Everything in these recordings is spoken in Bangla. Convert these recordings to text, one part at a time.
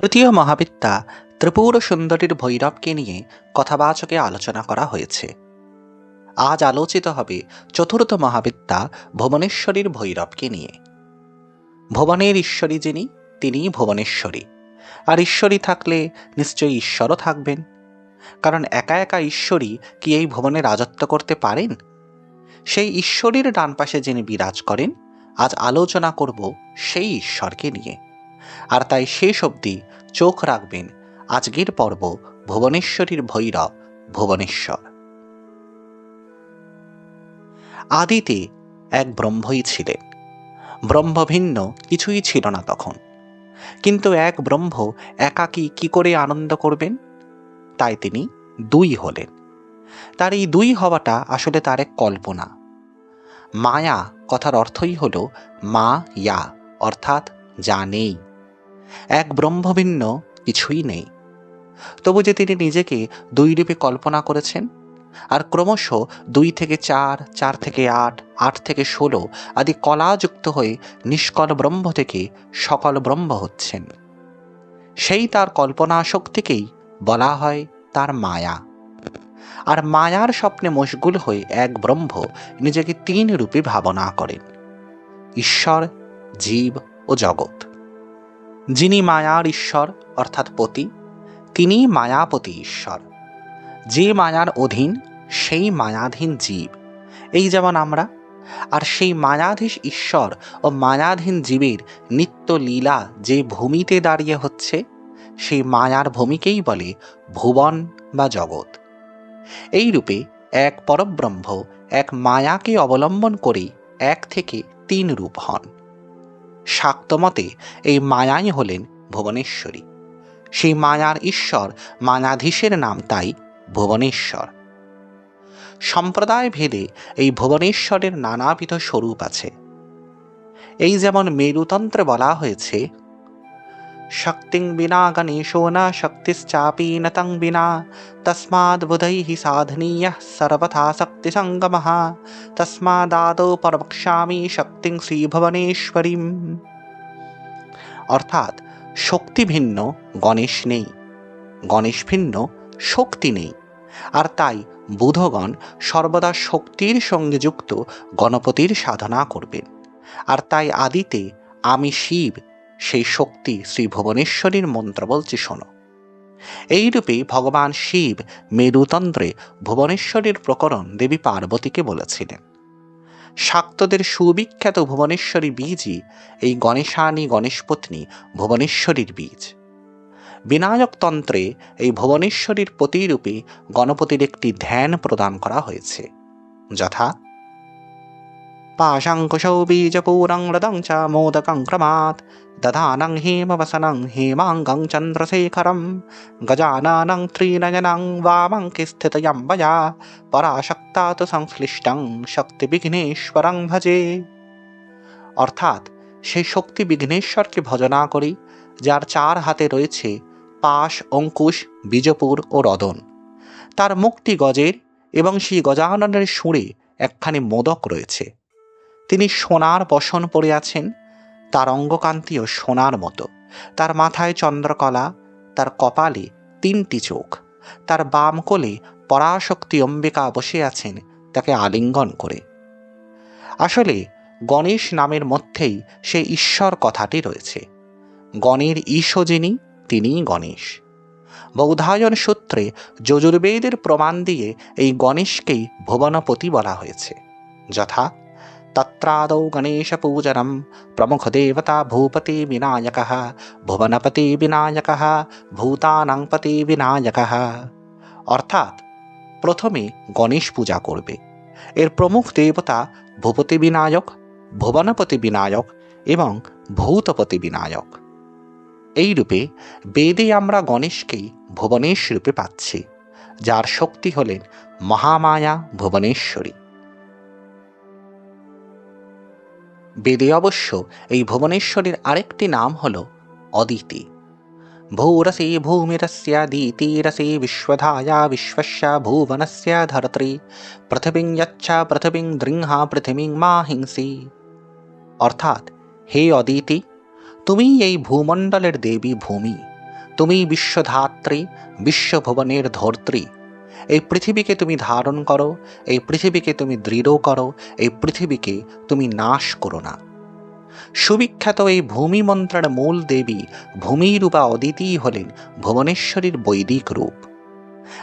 তৃতীয় মহাবিদ্যা ত্রিপুর সুন্দরীর ভৈরবকে নিয়ে কথাবাচকে আলোচনা করা হয়েছে। আজ আলোচিত হবে চতুর্থ মহাবিদ্যা ভুবনেশ্বরীর ভৈরবকে নিয়ে। ভুবনের ঈশ্বরী যিনি, তিনিই ভুবনেশ্বরী। আর ঈশ্বরী থাকলে নিশ্চয়ই ঈশ্বরও থাকবেন। কারণ একা একা ঈশ্বরী কি এই ভুবনে রাজত্ব করতে পারেন? সেই ঈশ্বরীর ডান পাশে যিনি বিরাজ করেন, আজ আলোচনা করব সেই ঈশ্বরকে নিয়ে। আর তাই শেষ অবধি চোখ রাখবেন আজকের পর্ব ভুবনেশ্বরীর ভৈরব, ভুবনেশ্বর। আদিতে এক ব্রহ্মই ছিলেন। ব্রহ্মভিন্ন কিছুই ছিল না তখন। কিন্তু এক ব্রহ্ম একাকী কি করে আনন্দ করবেন? তাই তিনি দুই হলেন। তার এই দুই হওয়াটা আসলে তার এক কল্পনা। মায়া কথার অর্থই হল মা ইয়া অর্থাৎ যা নেই এক ব্রহ্মভিন্ন কিছুই নেই। তবু যে তিনি নিজেকে দুই রূপে কল্পনা করেছেন, আর ক্রমশ দুই থেকে চার চার থেকে আট আট থেকে ষোলো আদি কলাযুক্ত হয়ে নিষ্কল ব্রহ্ম থেকে সকল ব্রহ্ম হচ্ছেন। সেই তার কল্পনা শক্তিকেই বলা হয় তার মায়া। আর মায়ার স্বপ্নে মশগুল হয়ে এক ব্রহ্ম নিজেকে তিন রূপে ভাবনা করেন, ঈশ্বর, জীব ও জগৎ। যিনি মায়ার ঈশ্বর, অর্থাৎ পতি, তিনি মায়াপতি ঈশ্বর। যে মায়ার অধীন, সেই মায়াধীন জীব। এই যেমন আমরা, আর সেই মায়াধীশ ঈশ্বর ও মায়াধীন জীবের নিত্য লীলা যে ভূমিতে দাঁড়িয়ে হচ্ছে, সেই মায়ার ভূমিকেই বলে ভুবন বা জগৎ। এই রূপে এক পরব্রহ্ম, এক মায়াকে অবলম্বন করেই এক থেকে তিন রূপ হন। শাক্তমতে এই মায়াই হলেন ভুবনেশ্বরী। সেই মায়ার ঈশ্বর, মায়াধীশের নাম তাই ভুবনেশ্বর। সম্প্রদায় ভেদে এই ভুবনেশ্বরের নানাবিধ স্বরূপ আছে। এই যেমন মেরুতন্ত্রে বলা হয়েছে শক্তিং বিনা গণেশো না শক্তিশ্চাপি ন তং বিনা তস্মাদ বুধৈ সাধনীয় সর্বথা শক্তিসঙ্গম তস্মাদাদৌ পরবক্ষ্যামি শক্তিং শ্রীভুবনেশ্বরীম অর্থাৎ শক্তি ভিন্ন গণেশ নেই গণেশ ভিন্ন শক্তি নেই আর তাই বুধগণ সর্বদা শক্তির সঙ্গে যুক্ত গণপতির সাধনা করবেন। আর তাই আদিতে আমি শিব সেই শক্তি শ্রী ভুবনেশ্বরীর মন্ত্র বলছি, শোনো। এইরূপে ভগবান শিব মেরুতন্ত্রে ভুবনেশ্বরীর প্রকরণ দেবী পার্বতীকে বলেছিলেন। শাক্তদের সুবিখ্যাত ভুবনেশ্বরী বীজই এই গণেশানী গণেশপত্নী ভুবনেশ্বরীর বীজ। বিনায়ক তন্ত্রে এই ভুবনেশ্বরীর প্রতিরূপে গণপতির একটি ধ্যান প্রদান করা হয়েছে, যথা पाशाङ्कुशौ बीजपूरं रदं च मोदकं क्रमात्। दधानं हेमवसनं हेमाङ्गं चन्द्रशेखरं। गजाननं त्रिनयनं वामङ्कि स्थितयं वया সংশ্লিষ্টং শক্তিবিঘ্নেশ্বরং ভজে অর্থাৎ সেই শক্তি বিঘ্নেশ্বরকে ভজনা করি, যার চার হাতে রয়েছে পাশ, অঙ্কুশ, বিজপুর ও রদন। তার মুক্তি গজের এবং সেই গজাননের সুরে একখানি মোদক রয়েছে। তিনি সোনার বসন পরে আছেন তার অঙ্গকান্তিও সোনার মতো। তার মাথায় চন্দ্রকলা, তার কপালে তিনটি চোখ। তার বাম কোলে পরাশক্তি অম্বিকা বসে আছেন, তাকে আলিঙ্গন করে। আসলে গণেশ নামের মধ্যেই সে ঈশ্বর কথাটি রয়েছে। গণের ঈশ যিনি, তিনিই গণেশ। বৌধায়ন সূত্রে যজুর্বেদের প্রমাণ দিয়ে এই গণেশকেই ভুবনপতি বলা হয়েছে। যথা ভূপতি বিনায়ক ভুবনপতি বিনায়ক ভূতানাংপতি বিনায়ক অর্থাৎ প্রথমে গণেশ পূজা করবে এর প্রমুখ দেবতা ভূপতি বিনায়ক ভুবনপতি বিনায়ক এবং ভূতপতি বিনায়ক এই রূপে বেদে আমরা গণেশকেই ভুবনেশ রূপে পাচ্ছি, যার শক্তি হলেন মহামায়া ভুবনেশ্বরী। বেদে অবশ্য এই ভুবনেশ্বরীর আরেকটি নাম হল অদিতি। ভূরসে ভূমিরস্যাদিতিরসে বিশ্বধায়া বিশ্বস্য ভুবনস্য ধরত্রী পৃথিবীং যচ্ছ পৃথিবীং দৃংহা পৃথিবীং মা হিংসি। অর্থাৎ, হে অদিতি, তুমি এই ভূমণ্ডলের দেবী ভূমি, তুমি বিশ্বধাত্রী, বিশ্বভুবনের ধর্ত্রী এই পৃথিবীকে তুমি ধারণ করো, এই পৃথিবীকে তুমি দৃঢ় করো, এই পৃথিবীকে তুমি নাশ করো না। সুবিখ্যাত এই ভূমি মন্ত্রের মূল দেবী ভূমিরূপা অদিতি হলেন ভুবনেশ্বরীর বৈদিক রূপ।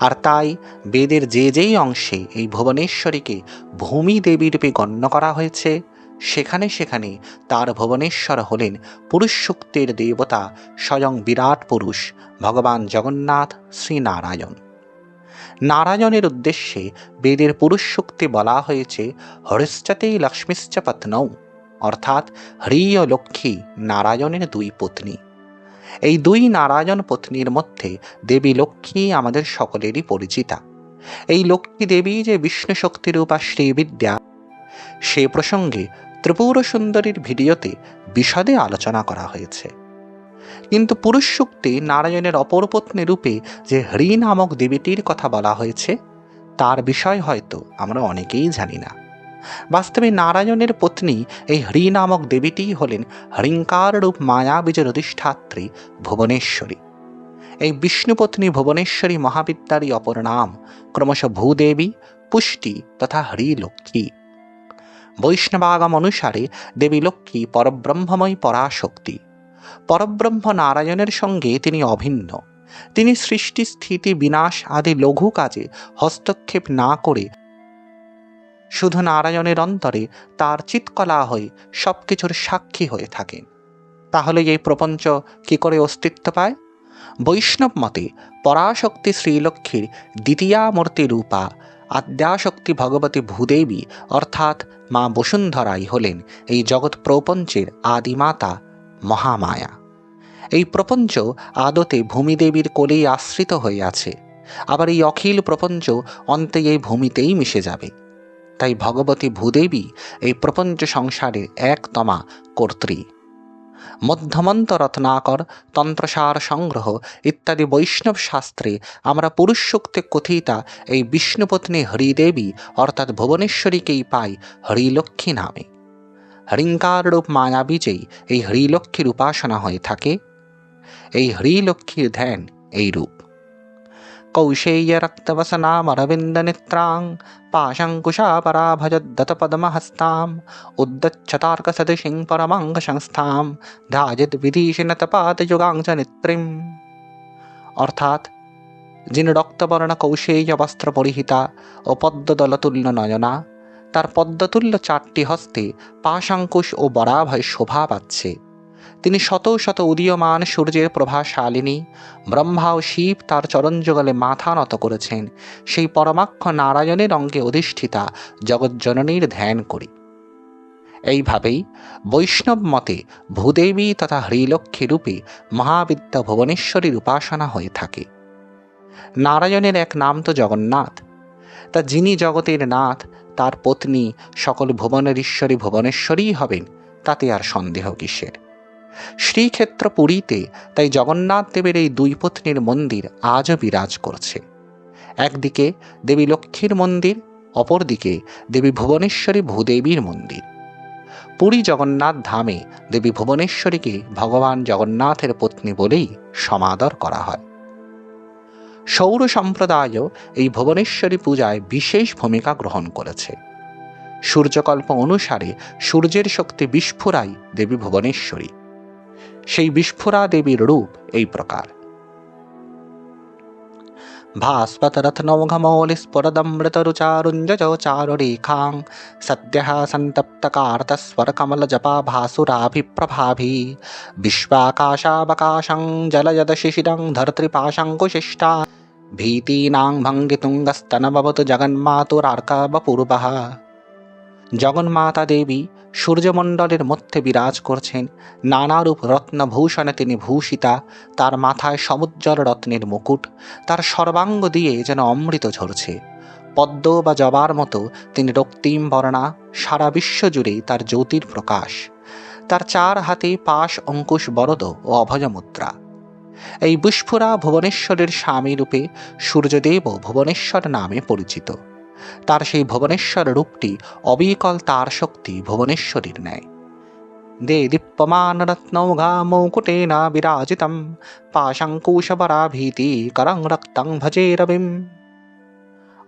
আর তাই বেদের যে যেই অংশে এই ভুবনেশ্বরীকে ভূমি দেবী রূপে গণ্য করা হয়েছে, সেখানে সেখানে তার ভুবনেশ্বর হলেন পুরুষ শক্তির দেবতা স্বয়ং বিরাট পুরুষ, ভগবান জগন্নাথ শ্রীনারায়ণ। নারায়ণের উদ্দেশ্যে বেদের পুরুষ শক্তি বলা হয়েছে হরিশ্চাতেই লক্ষ্মীশ্চ পত্নৌ। অর্থাৎ, হরি ও লক্ষ্মী নারায়ণের দুই পত্নী। এই দুই নারায়ণ পত্নীর মধ্যে দেবী লক্ষ্মী আমাদের সকলেরই পরিচিতা। এই লক্ষ্মী দেবী যে বিষ্ণু শক্তিরূপা শ্রীবিদ্যা, সে প্রসঙ্গে ত্রিপুর সুন্দরীর ভিডিওতে বিশদে আলোচনা করা হয়েছে। কিন্তু পুরুষ শক্তি নারায়ণের অপর পত্নী রূপে যে হরি নামক দেবীটির কথা বলা হয়েছে, তার বিষয় হয়তো আমরা অনেকেই জানি না। বাস্তবে নারায়ণের পত্নী এই হরি নামক দেবীটি হলেন হরিঙ্কার রূপ মায়া অধিষ্ঠাত্রী ভুবনেশ্বরী। এই বিষ্ণুপত্নী ভুবনেশ্বরী মহাবিদ্যারই অপর নাম, ক্রমশ ভূদেবী, পুষ্টি তথা হরিলক্ষ্মী বৈষ্ণবাগম অনুসারে দেবী লক্ষ্মী পরব্রহ্মময় পরাশক্তি। পরব্রহ্ম নারায়ণের সঙ্গে তিনি অভিন্ন। তিনি সৃষ্টি, স্থিতি, বিনাশ আদি লঘু কাজে হস্তক্ষেপ না করে শুধু নারায়ণের অন্তরে তার চিৎকলা হয়ে সব কিছুর সাক্ষী হয়ে থাকেন তাহলে এই প্রপঞ্চ কি করে অস্তিত্ব পায়? বৈষ্ণব মতে পরাশক্তি শ্রীলক্ষ্মীর দ্বিতীয়া মূর্তি রূপা, আদ্যাশক্তি ভগবতী ভূদেবী অর্থাৎ মা বসুন্ধরাই হলেন এই জগৎ প্রপঞ্চের আদিমাতা। মহামায়া। এই প্রপঞ্চ আদতে ভূমিদেবীর কোলেই আশ্রিত হয়ে আছে। আবার এই অখিল প্রপঞ্চ অন্তে এই ভূমিতেই মিশে যাবে। তাই ভগবতী ভূদেবী এই প্রপঞ্চ সংসারের একতমা কর্ত্রী। মধ্যমন্ত রত্নাকর তন্ত্রসার সংগ্রহ ইত্যাদি বৈষ্ণব শাস্ত্রে আমরা পুরুষ কথিতা এই বিষ্ণুপত্নী হরিদেবী অর্থাৎ ভুবনেশ্বরীকেই পাই হরিলক্ষ্মী নামে। হরিঙ্কার রূপ মায়াবীজেই এই হরিলক্ষ্মীর উপাসনা হয়ে থাকে। এই হরিলক্ষ্মীর ধ্যান এই রূপ উদ্দচ্ছতার্কসদৃশিং পরমাঙ্গ সংস্থাম ধ্যাযিদ বিধীষিণতপাতযুগাং চ নেত্রীম অর্থাৎ যিনি রক্তবর্ণ কৌশেয় বস্ত্র পরিহিতা ও পদ্মদলতুল্য নয়না তার পদ্মতুল্য চারটি হস্তে পাশাঙ্কুশ ও বরাভয় শোভা পাচ্ছে। তিনি শত শত উদীয়মান সূর্যের প্রভাশালিনী, ব্রহ্মা ও শিব তার চরণযুগলে মাথা নত করেছেন। সেই পরমাক্ষ নারায়ণের অঙ্গে অধিষ্ঠিতা জগজ্জননীর ধ্যান করি। এইভাবেই বৈষ্ণব মতে ভূদেবী তথা হরিলক্ষ্মী রূপে মহাবিদ্যা ভুবনেশ্বরীর উপাসনা হয়ে থাকে। নারায়ণের এক নাম তো জগন্নাথ। তা যিনি জগতের নাথ তার পত্নী সকল ভুবনের ঈশ্বরী ভুবনেশ্বরীই হবেন, তাতে আর সন্দেহ কিসের? শ্রীক্ষেত্র পুরীতে তাই জগন্নাথ দেবের এই দুই পত্নীর মন্দির আজও বিরাজ করছে। একদিকে দেবী লক্ষ্মীর মন্দির, অপরদিকে দেবী ভুবনেশ্বরী ভূদেবীর মন্দির। পুরী জগন্নাথ ধামে দেবী ভুবনেশ্বরীকে ভগবান জগন্নাথের পত্নী বলেই সমাদর করা হয়। সৌর সম্প্রদায়ও এই ভুবনেশ্বরী পূজায় বিশেষ ভূমিকা গ্রহণ করেছে। সূর্যকল্প অনুসারে সূর্যের শক্তি বিস্ফোরাই দেবী ভুবনেশ্বরী। সেই বিস্ফোরা দেবীর রূপ এই প্রকার। भास्वतरत्नौघमौलिस्फुरदमृतरुचारुञ्जजो चारुरेखां सद्यः सन्तप्तकार्तस्वरकमलजपा भासुराभिप्रभाभि विश्वाकाशावकाशं जलयदशिशिरं धर्तृपाशङ्कुशिष्टा। भीतीनां भङ्गितुङ्गस्तन जगन्मातुरार्कवपूर्वः जगन्माता देवी সূর্যমণ্ডলের মধ্যে বিরাজ করছেন। নানারূপ রত্নভূষণে তিনি ভূষিতা। তার মাথায় সমুজ্জ্বল রত্নের মুকুট। তার সর্বাঙ্গ দিয়ে যেন অমৃত ঝরছে। পদ্ম বা জবার মতো তিনি রক্তিম বর্ণা। সারা বিশ্ব জুড়ে তার জ্যোতির প্রকাশ। তার চার হাতে পাশ, অঙ্কুশ, বরদ ও অভয় মুদ্রা এই বিস্ফোরা ভুবনেশ্বরের স্বামী রূপে সূর্যদেব ভুবনেশ্বর নামে পরিচিত। তার সেই ভুবনেশ্বর রূপটি অবিকল তার শক্তি ভুবনেশ্বরীর ন্যায়। দে দীপ্যমান দীপ্যমানরত্নৌঘা মৌকুটেন বিরাজিতম পাশঙ্কুশবরাভীতি করং রক্তং ভজে রবিম।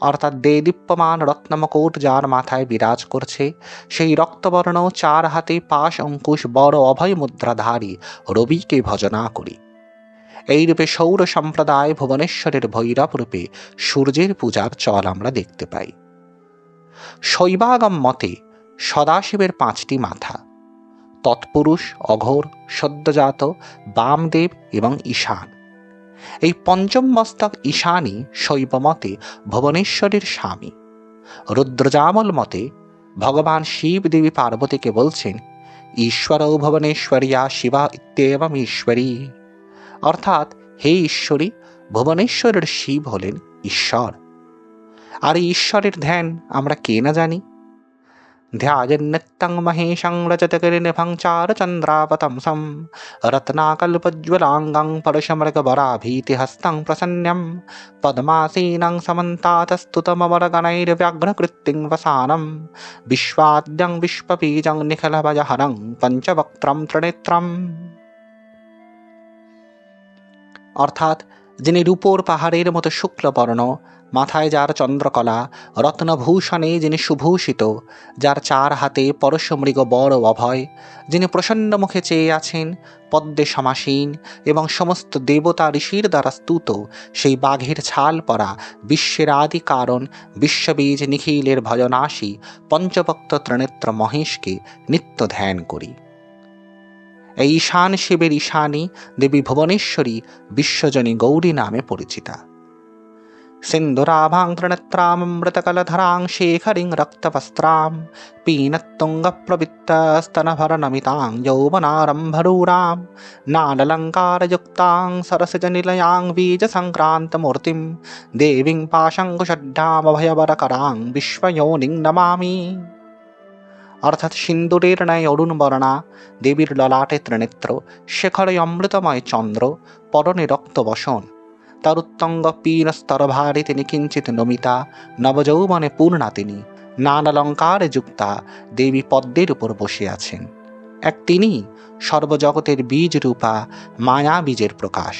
অর্থাৎ দে দীপ্যমান রত্নমকুট যার মাথায় বিরাজ করছে, সেই রক্তবর্ণ চার হাতে পাশ অঙ্কুশ বড় অভয় মুদ্রাধারী রবিকে ভজনা করি। এইরূপে সৌর সম্প্রদায় ভুবনেশ্বরের ভৈরব রূপে সূর্যের পূজার চল আমরা দেখতে পাই। শৈবাগম মতে সদাশিবের পাঁচটি মাথা, তৎপুরুষ, অঘোর, সদ্যজাত, বামদেব এবং ঈশান। এই পঞ্চম মস্তক ঈশানই শৈবমতে ভুবনেশ্বরের স্বামী। রুদ্রজামল মতে ভগবান শিব দেবী পার্বতীকে বলছেন ঈশ্বর ভুবনেশ্বরিয়া শিবা ইত্যেবম ঈশ্বরী অর্থাৎ হে ঈশ্বরী ভুবনেশ্বরের শিব হলেন ঈশ্বর আর এই ঈশ্বরের ধ্যান আমরা কে না জানি ध्यायन्नित्यं महेशं रजतगिरिनिभं चारचन्द्रावतंसं रत्नाकल्पज्वलाङ्गं परशमृगवराभीतिहस्तं प्रसन्नं पद्मासीनं समन्तातस्तुतमवरगणैर्व्याघ्रकृत्तिं वसानं विश्वाद्यं विश्वबीजं निखिलभयहरं পঞ্চবক্ত্রম ত্রিনেত্রম অর্থাৎ যিনি রূপোর পাহাড়ের মতো শুক্লবর্ণ, মাথায় যার চন্দ্রকলা, রত্নভূষণে যিনি সুভূষিত, যার চার হাতে পরশমৃগ বড় অভয়, যিনি প্রসন্ন মুখে চেয়ে আছেন, পদ্মে সমাসীন এবং সমস্ত দেবতা ঋষির দ্বারা স্তুত, সেই বাঘের ছাল পরা বিশ্বের আদি কারণ বিশ্ববীজ নিখিলের ভজনাশী পঞ্চভক্ত ত্রিনেত্র মহেশকে নিত্য ধ্যান করি। ঈশান শিবের ঈশানী দেবী ভুবনেশ্বরী বিশ্বজনী গৌরী নামে পরিচিতা सिन्दुराभां तृणत्रामृतकलधरां शेखरिं रक्तवस्त्रां पीनत्तुङ्गप्रवृत्तस्तनभरनमितां यौवनारम्भरूरां नाललङ्कारयुक्तां सरसिजनिलयां बीजसङ्क्रान्तमूर्तिं देवीं पाशङ्कुषड्डामभयवरकरां বিশ্বয়োনিং নমামি অর্থাৎ সিন্দুরের ন্যায় অরুণ বর্ণা দেবীর ললাটে ত্রিনেত্র, শেখরে অমৃতময় চন্দ্র, পরনে রক্ত বসন। তার উত্তঙ্গ পীন স্তরভারে তিনি কিঞ্চিত নমিতা, নবযৌবনে পূর্ণা তিনি। নানালঙ্কারে যুক্তা, দেবী পদ্মের উপর বসে আছেন। এক তিনি সর্বজগতের বীজ রূপা, মায়া বীজের প্রকাশ।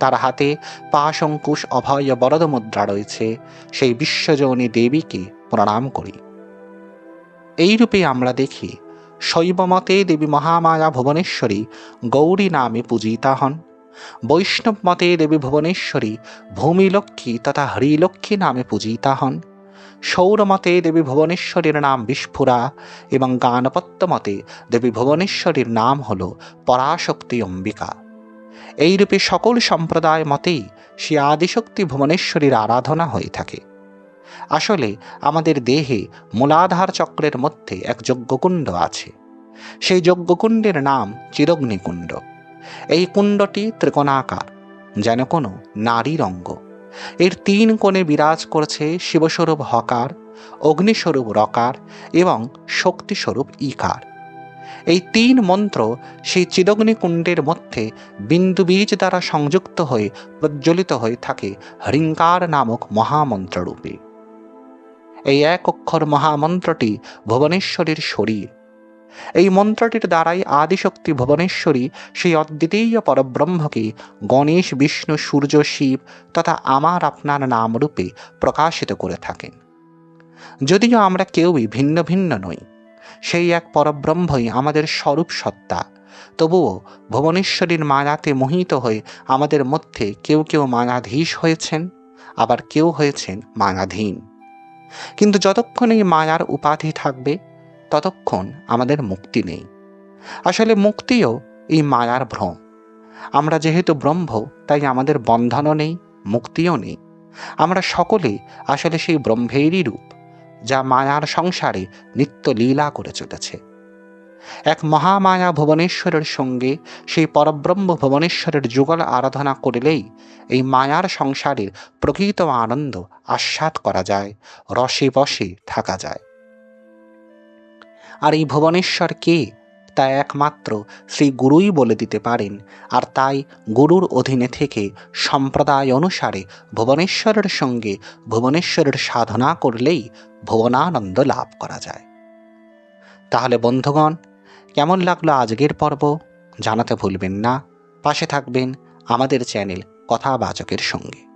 তার হাতে পাশ অঙ্কুশ অভয় বরদ মুদ্রা রয়েছে। সেই বিশ্বজনী দেবীকে প্রণাম করি। এইরূপে আমরা দেখি, শৈবমতে দেবী মহামায়া ভুবনেশ্বরী গৌরী নামে পূজিতা হন। বৈষ্ণব মতে দেবী ভুবনেশ্বরী ভূমিলক্ষ্মী তথা হরিলক্ষ্মী নামে পূজিতা হন। সৌরমতে দেবী ভুবনেশ্বরীর নাম বিস্ফুরা এবং গানপত্য মতে দেবী ভুবনেশ্বরীর নাম হল পরাশক্তি অম্বিকা। এইরূপে সকল সম্প্রদায় মতেই সে আদিশক্তি ভুবনেশ্বরীর আরাধনা হয়ে থাকে। আসলে আমাদের দেহে মূলাধার চক্রের মধ্যে এক যজ্ঞকুণ্ড আছে। সেই যজ্ঞকুণ্ডের নাম চিরগ্নিকুণ্ড। এই কুণ্ডটি ত্রিকোণাকার, যেন কোনো নারীর অঙ্গ এর তিন কোণে বিরাজ করছে শিবস্বরূপ হকার, অগ্নিস্বরূপ রকার এবং শক্তিস্বরূপ ইকার। এই তিন মন্ত্র সেই চিদগ্নিকুণ্ডের মধ্যে বিন্দুবীজ দ্বারা সংযুক্ত হয়ে প্রজ্বলিত হয়ে থাকে হৃঙ্কার নামক মহামন্ত্ররূপে। এই এক অক্ষর মহামন্ত্রটি ভুবনেশ্বরীর শরীর এই মন্ত্রটির দ্বারাই আদিশক্তি ভুবনেশ্বরী সেই অদ্বিতীয় পরব্রহ্মকে গণেশ, বিষ্ণু, সূর্য, শিব তথা আমার আপনার নামরূপে প্রকাশিত করে থাকেন। যদিও আমরা কেউই ভিন্ন ভিন্ন নই, সেই এক পরব্রহ্মই আমাদের স্বরূপ সত্তা। তবুও ভুবনেশ্বরীর মায়াতে মোহিত হয়ে আমাদের মধ্যে কেউ কেউ মায়াধীশ হয়েছেন, আবার কেউ হয়েছেন মায়াধীন। কিন্তু যতক্ষণ এই মায়ার উপাধি থাকবে, ততক্ষণ আমাদের মুক্তি নেই। আসলে মুক্তিও এই মায়ার ভ্রম। আমরা যেহেতু ব্রহ্ম, তাই আমাদের বন্ধনও নেই, মুক্তিও নেই। আমরা সকলে আসলে সেই ব্রহ্মেরই রূপ, যা মায়ার সংসারে নিত্য লীলা করে চলেছে। এক মহামায়া ভুবনেশ্বরের সঙ্গে সেই পরব্রহ্ম ভুবনেশ্বরের যুগল আরাধনা করিলেই এই মায়ার সংসারের প্রকৃত আনন্দ আস্বাদ করা যায়, রসে বসে থাকা যায়। আর এই ভুবনেশ্বর কে? তা একমাত্র শ্রী গুরুই বলে দিতে পারেন, আর তাই গুরুর অধীনে থেকে সম্প্রদায় অনুসারে ভুবনেশ্বরের সঙ্গে ভুবনেশ্বরের সাধনা করলেই ভুবনানন্দ লাভ করা যায়। তাহলে বন্ধুগণ কেমন লাগল আজকের পর্ব? জানাতে ভুলবেন না। পাশে থাকবেন আমাদের চ্যানেল কথা বাচকের সঙ্গে।